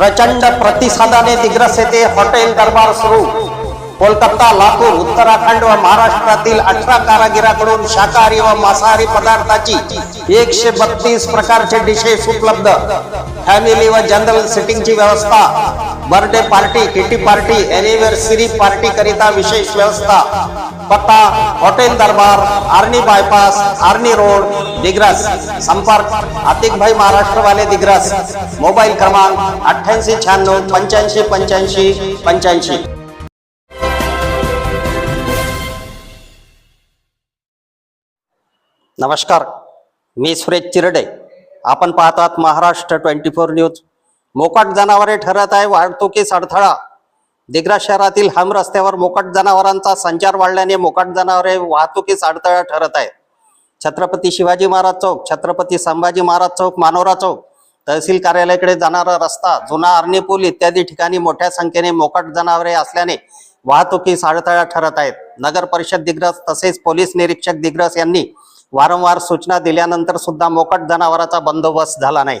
प्रचंड प्रतिसादाने दिग्रस येथे हॉटेल दरबार सुरू. कोलकाता लातूर उत्तराखंड व महाराष्ट्रातील अठरा कारागिराकडून शाकाहारी व मांसाहारी पदार्थाची एकशे बत्तीस प्रकारचे डिशेस उपलब्ध. फॅमिली व जनरल सिटिंगची व्यवस्था birthday party kitty party anniversary party करिता विशेष व्यवस्था. पत्ता hotel Darbar Arni bypass Arni road Digras. संपर्क आतिक भाई महाराष्ट्रवाले दिग्रस. मोबाईल क्रमांक अठ्ठ्याऐंशी शहाण्णव पंच्याऐंशी पंच्याऐंशी पंच्याऐंशी. नमस्कार मी सुरेश चिरडे. आपण पाहतात महाराष्ट्र ट्वेंटी फोर न्यूज. मोकाट जनावरे ठरत आहे वाहतुकीस अडथळा दिग्रा शहरातील हम रस्त्यावर मोकाट जनावरांचा संचार वाढल्याने मोकाट जनावरे वाहतुकीस अडथळा ठरत आहे छत्रपती शिवाजी महाराज चौक छत्रपती संभाजी महाराज चौक मानोरा चौक तहसील कार्यालयाकडे जाणारा रस्ता जुना आर्नी पूल इत्यादी ठिकाणी मोठ्या संख्येने मोकाट जनावरे असल्याने वाहतुकीस अडथळा ठरत आहेत. नगर परिषद दिग्रस तसेच पोलीस निरीक्षक दिग्रस यांनी वारंवार सूचना दिल्यानंतर सुद्धा मोकाट जनावराचा बंदोबस्त झाला नाही.